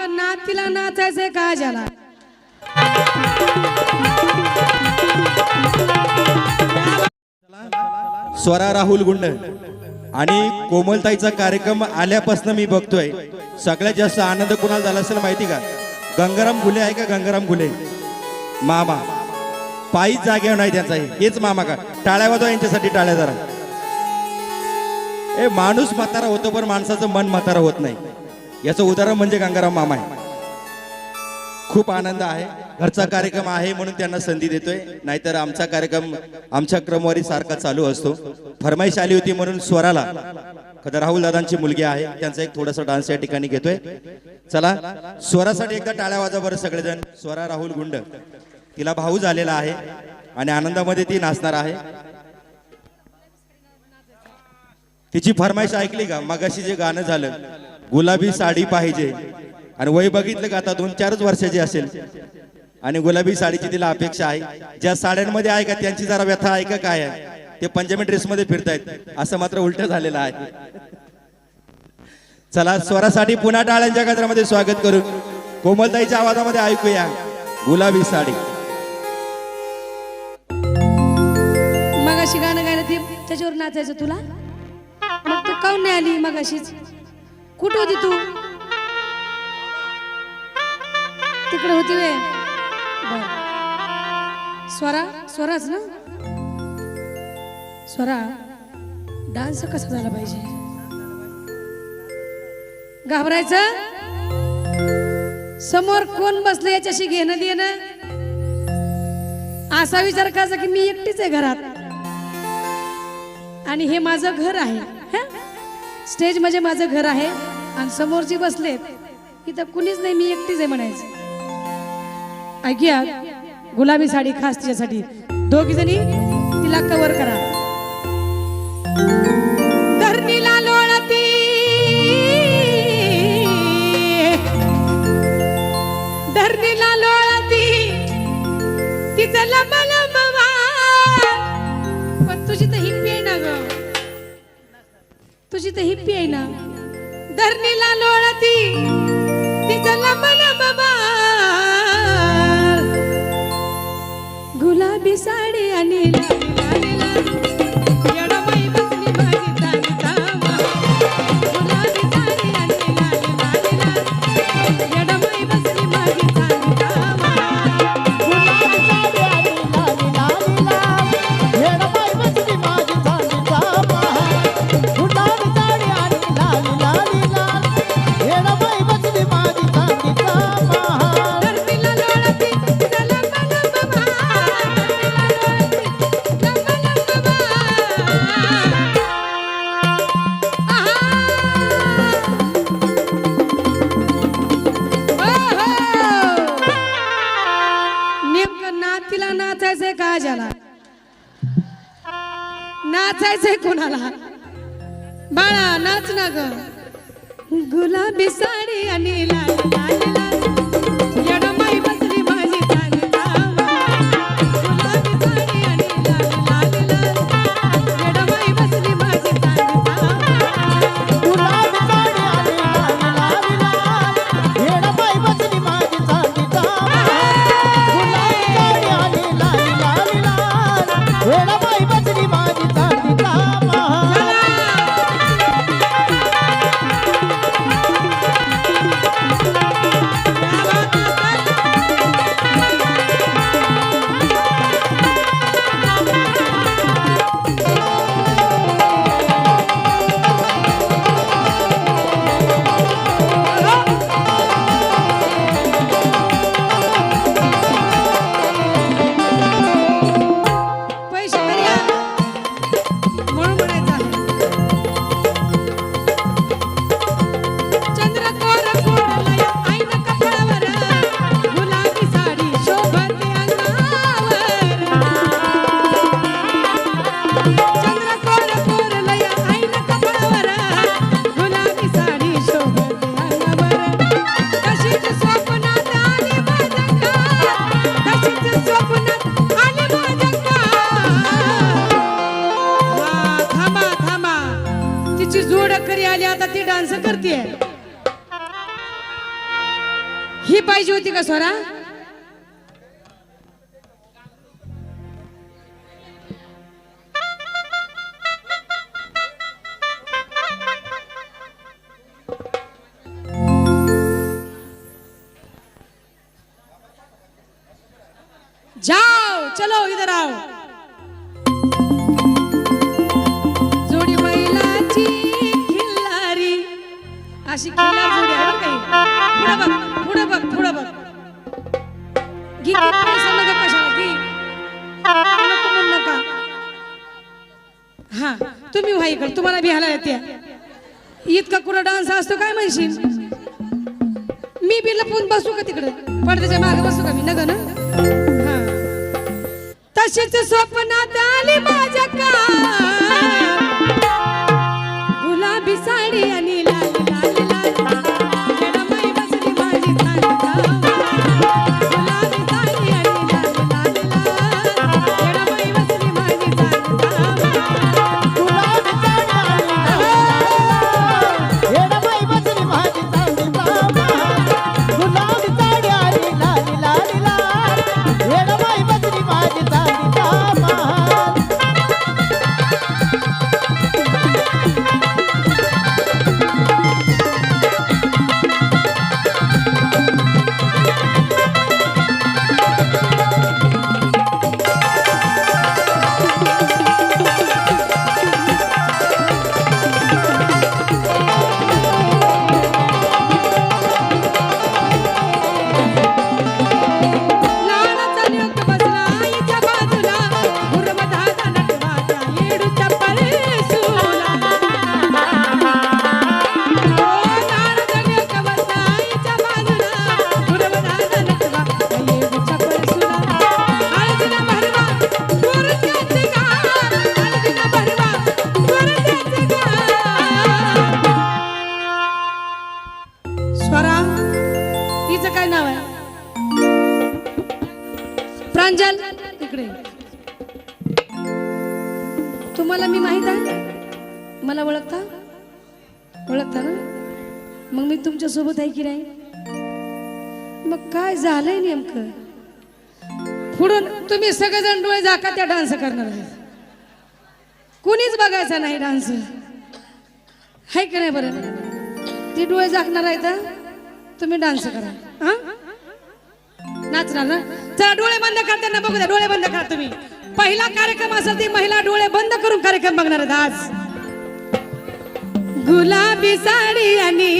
नेमकं नातीला नाचायचंय का ज्याला? स्वरा राहुल गुंड आणि कोमलताईचा कार्यक्रम आल्यापासून मी बघतोय. सगळ्यात जास्त आनंद कुणाला झाला असेल माहिती का? गंगाराम घुले आहे का गंगाराम घुले मामा. पायीच जागेवर नाही त्यांचा हेच मामा का? टाळ्या वाजवा यांच्यासाठी टाळ्या जरा. ए माणूस म्हातारा होतो पण माणसाचं मन म्हातारा होत नाही. याचं उदाहरण म्हणजे गंगाराम मामा आहे. खूप आनंद आहे. घरचा कार्यक्रम आहे म्हणून त्यांना संधी देतोय. नाहीतर आमचा कार्यक्रम आमच्या क्रमवारी सारखा चालू असतो. फरमाईश आली होती म्हणून स्वराला खरं राहुल दादांची मुलगी आहे त्यांचा एक थोडासा डान्स या ठिकाणी घेतोय. चला स्वरासाठी एकदा टाळ्या वाजा बरं सगळेजण. स्वरा राहुल गुंड. तिला भाऊ झालेला आहे आणि आनंदामध्ये ती नाचणार आहे. तिची फरमाईश ऐकली का? मगाशी जे गाणं झालं गुलाबी साडी पाहिजे. आणि वय बघितलं का आता? दोन चारच वर्षाची असेल. आणि गुलाबी साडीची तिला अपेक्षा आहे. ज्या साड्यांमध्ये आहे का त्यांची जरा व्यथा आहे का काय आहे? ते पंजाबी ड्रेसमध्ये फिरतायत. असं मात्र उलट झालेलं आहे. चला स्वरासाठी पुन्हा टाळ्यांच्या गजरामध्ये स्वागत करू. कोमलताईच्या आवाजामध्ये ऐकूया. गुलाबी साडी. मगाशी गाणं गायला ते त्याच्यावर नाचायचं तुला? मग तू काऊन नाही आली मगाशीच? कुठं होती तू? तिकडे होती वे स्वरा स्वराच ना? स्वरा डान्स कसा झाला पाहिजे? घाबरायचं? समोर कोण बसलं याच्याशी घेणं देणं? असा विचार करायचा की मी एकटीच आहे घरात. आणि हे माझं घर आहे. स्टेज म्हणजे माझं घर आहे आणि समोरची बसलेत. इथं कुणीच नाही मी एकटीच आहे म्हणायचं. ऐकूया गुलाबी साडी खास तिच्यासाठी. दोघी जणी तिला कव्हर करा. धरणीला लोळती. धरणीला लोळती. तिचं लंब तुझी तर हिप्पी आहे ना धरणीला लोळती तिचा लंब लंब गुलाबी साडी आणि नाच ना ग गुलाबी साडी आणि लाल लाल लाल ही पाहिजे होती का स्वरा? जाओ चलो इधर आओ. जोडी बैलाची खिल्लारी. अशी खिल्लार जोडी आहे बरं काही पुढे बघ. पुढे बघ पुढे बघ. गी नका हा तुम्ही व्हा कर तुम्हाला बिहायला येते. इतका कुठं डान्स असतो काय म्हणशील? मी बी लपून बसू का तिकडे? पडद्याच्या मागे बसू का मी? नग ना? हा. तशीच स्वप्नात आली माझ्या का स्वरा हिचं काय नाव आहे? प्रांजल इकडे तुम्हाला मी माहीत आहे? मला ओळखता? ओळखता ना? मग मी तुमच्यासोबत आहे की नाही? मग काय झालंय नेमकं? पुढून तुम्ही सगळेजण डोळे जाका त्या डान्स करणार आहे कुणीच बघायचा नाही डान्स. आहे का नाही बरं? ती डोळे झाकणार आहे तर तुम्ही डान्स करा. हा? नाचणार ना? चला डोळे बंद करा त्यांना बघू द्या डोळे बंद करा तुम्ही. पहिला कार्यक्रम असेल ती महिला डोळे बंद करून कार्यक्रम बघणार आहेत आज. गुलाबी साडी आणि